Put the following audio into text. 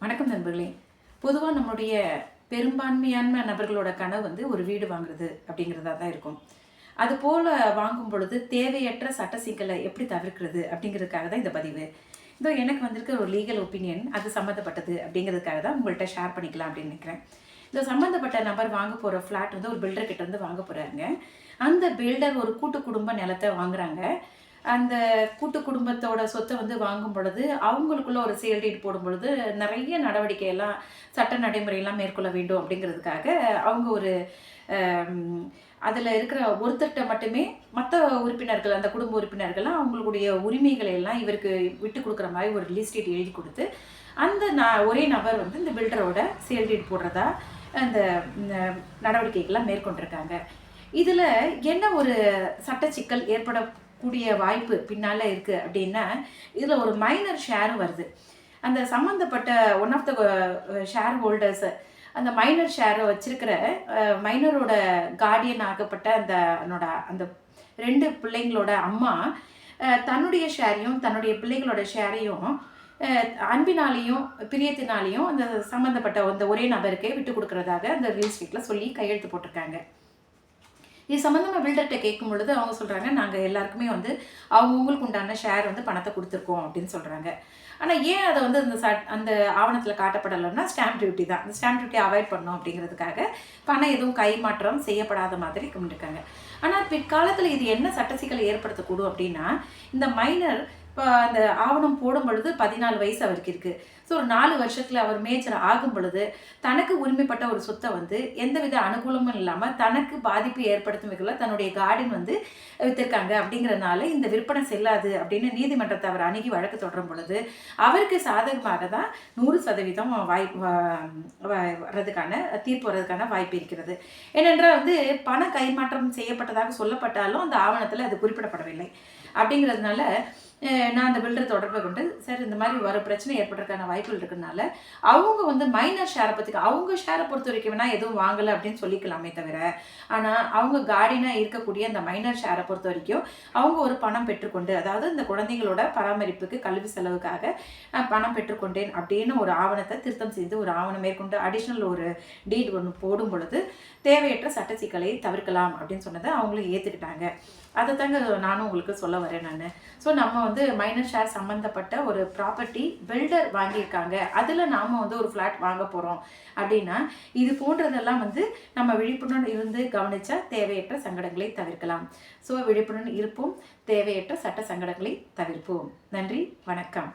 வணக்கம் நண்பர்களே. பொதுவாக நம்மளுடைய பெரும்பான்மையான நபர்களோட கனவு வந்து ஒரு வீடு வாங்குறது அப்படிங்கிறதா தான் இருக்கும். அது போல் வாங்கும் பொழுது தேவையற்ற சட்ட சிக்கலை எப்படி தவிர்க்கிறது அப்படிங்கிறதுக்காக தான் இந்த பதிவு. இதோ எனக்கு வந்திருக்க ஒரு லீகல் ஒப்பீனியன் அது சம்மந்தப்பட்டது அப்படிங்கிறதுக்காக தான் உங்கள்கிட்ட ஷேர் பண்ணிக்கலாம் அப்படின்னு நினைக்கிறேன். இந்த சம்மந்தப்பட்ட நபர் வாங்க போகிற ஃப்ளாட் வந்து ஒரு பில்டர் கிட்ட இருந்து வாங்க போகிறாங்க அந்த பில்டர் ஒரு கூட்டு குடும்ப நிலத்தை வாங்குறாங்க. அந்த கூட்டு குடும்பத்தோட சொத்தை வந்து வாங்கும் பொழுது அவங்களுக்குள்ள ஒரு சேல் டீட் போடும் பொழுது நிறைய நடவடிக்கையெல்லாம் சட்ட நடைமுறையெல்லாம் மேற்கொள்ள வேண்டும் அப்படிங்கிறதுக்காக அவங்க ஒரு அதில் இருக்கிற ஒருத்தர்கிட்ட மட்டுமே மற்ற உறுப்பினர்கள் அந்த குடும்ப உறுப்பினர்கள்லாம் அவங்களுடைய உரிமைகளை எல்லாம் இவருக்கு விட்டு கொடுக்குற மாதிரி ஒரு லிஸ்ட் டீட் எழுதி கொடுத்து அந்த நான் ஒரே நபர் வந்து இந்த பில்டரோட சேல் டீட் போடுறதா அந்த நடவடிக்கைகள்லாம் மேற்கொண்டிருக்காங்க. இதில் என்ன ஒரு சட்ட சிக்கல் ஏற்பட கூடிய வாய்ப்பு பின்னால் இருக்குது அப்படின்னா இதில் ஒரு மைனர் ஷேரும் வருது. அந்த சம்மந்தப்பட்ட one of the share holders அந்த மைனர் ஷேரை வச்சிருக்கிற மைனரோட கார்டியன் ஆகப்பட்ட அந்த என்னோட அந்த ரெண்டு பிள்ளைங்களோட அம்மா uh, தன்னுடைய ஷேரையும் தன்னுடைய பிள்ளைங்களோட ஷேரையும் uh, அன்பினாலேயும் பிரியத்தினாலேயும் அந்த சம்மந்தப்பட்ட அந்த ஒரே நபருக்கே விட்டு கொடுக்குறதாக அந்த ரியல் எஸ்டேட்டில் சொல்லி கையெழுத்து போட்டிருக்காங்க. இது சம்மந்தமாக பில்டர்கிட்ட கேட்கும் பொழுது அவங்க சொல்கிறாங்க நாங்கள் எல்லாருக்குமே வந்து அவங்கவுங்களுக்கு உண்டான ஷேர் வந்து பணத்தை கொடுத்துருக்கோம் அப்படின்னு சொல்கிறாங்க ஆனால் ஏன் அதை வந்து அந்த அந்த ஆவணத்தில் காட்டப்படலைன்னா ஸ்டாம்ப் டியூட்டி தான். அந்த ஸ்டாம்ப் டியூட்டி அவாய்ட் பண்ணோம் அப்படிங்கிறதுக்காக பணம் எதுவும் கைமாற்றம் செய்யப்படாத மாதிரி கும்பிட்டுருக்காங்க ஆனால் பிற்காலத்தில் இது என்ன சட்ட சிக்கலை ஏற்படுத்தக்கூடும் அப்படின்னா இந்த மைனர் இப்போ அந்த ஆவணம் போடும் பொழுது பதினாலு வயசு அவருக்கு இருக்குது ஸோ ஒரு நாலு வருஷத்தில் அவர் மேஜர் ஆகும் பொழுது தனக்கு உரிமைப்பட்ட ஒரு சொத்தை வந்து எந்தவித அனுகூலமும் இல்லாமல் தனக்கு பாதிப்பு ஏற்படுத்தும் வகையில் தன்னுடைய கார்டன் வந்து வித்திருக்காங்க. அப்படிங்கிறனால இந்த விற்பனை செல்லாது அப்படின்னு நீதிமன்றத்தை அவர் அணுகி வழக்கு தொடரும் பொழுது அவருக்கு சாதகமாக தான் நூறு சதவீதம் வாய்ப்பு வர்றதுக்கான தீர்ப்பு வர்றதுக்கான வாய்ப்பு இருக்கிறது. ஏனென்றால் வந்து பண கைமாற்றம் செய்யப்பட்டதாக சொல்லப்பட்டாலும் அந்த ஆவணத்தில் அது குறிப்பிடப்படவில்லை. அப்படிங்கிறதுனால நான் அந்த பில்டர் தொடர்பை கொண்டு சார் இந்த மாதிரி வர பிரச்சனை ஏற்படுறதுக்கான வாய்ப்புகள் இருக்கிறதுனால அவங்க வந்து மைனர் ஷேரை பற்றி அவங்க ஷேரை பொறுத்த வரைக்கும் வேணால் எதுவும் வாங்கலை அப்படின்னு சொல்லிக்கலாமே தவிர ஆனால் அவங்க கார்டினாக இருக்கக்கூடிய அந்த மைனர் ஷேரை பொறுத்த வரைக்கும் அவங்க ஒரு பணம் பெற்றுக்கொண்டு அதாவது இந்த குழந்தைங்களோட பராமரிப்புக்கு கல்வி செலவுக்காக பணம் பெற்றுக்கொண்டேன் அப்படின்னு ஒரு ஆவணத்தை திருத்தம் செய்து ஒரு ஆவணம் மேற்கொண்டு அடிஷ்னல் ஒரு டீட் ஒன்று போடும் பொழுது தேவையற்ற சட்ட சிக்கலை தவிர்க்கலாம் அப்படின்னு சொன்னதை அவங்களும் ஏற்றுக்கிட்டாங்க அதை தாங்க நானும் உங்களுக்கு சொல்ல வரேன் நான். ஸோ நம்ம வந்து மைனர் ஷேர் சம்மந்தப்பட்ட ஒரு ப்ராப்பர்ட்டி பில்டர் வாங்கியிருக்காங்க. அதில் நாம் வந்து ஒரு ஃப்ளாட் வாங்க போகிறோம் அப்படின்னா இது போன்றதெல்லாம் வந்து நம்ம விழிப்புணர்வு இருந்து கவனித்தா தேவையற்ற சங்கடங்களை தவிர்க்கலாம். ஸோ விழிப்புணர்வு இருப்போம் தேவையற்ற சட்ட சங்கடங்களை தவிர்ப்போம். நன்றி வணக்கம்.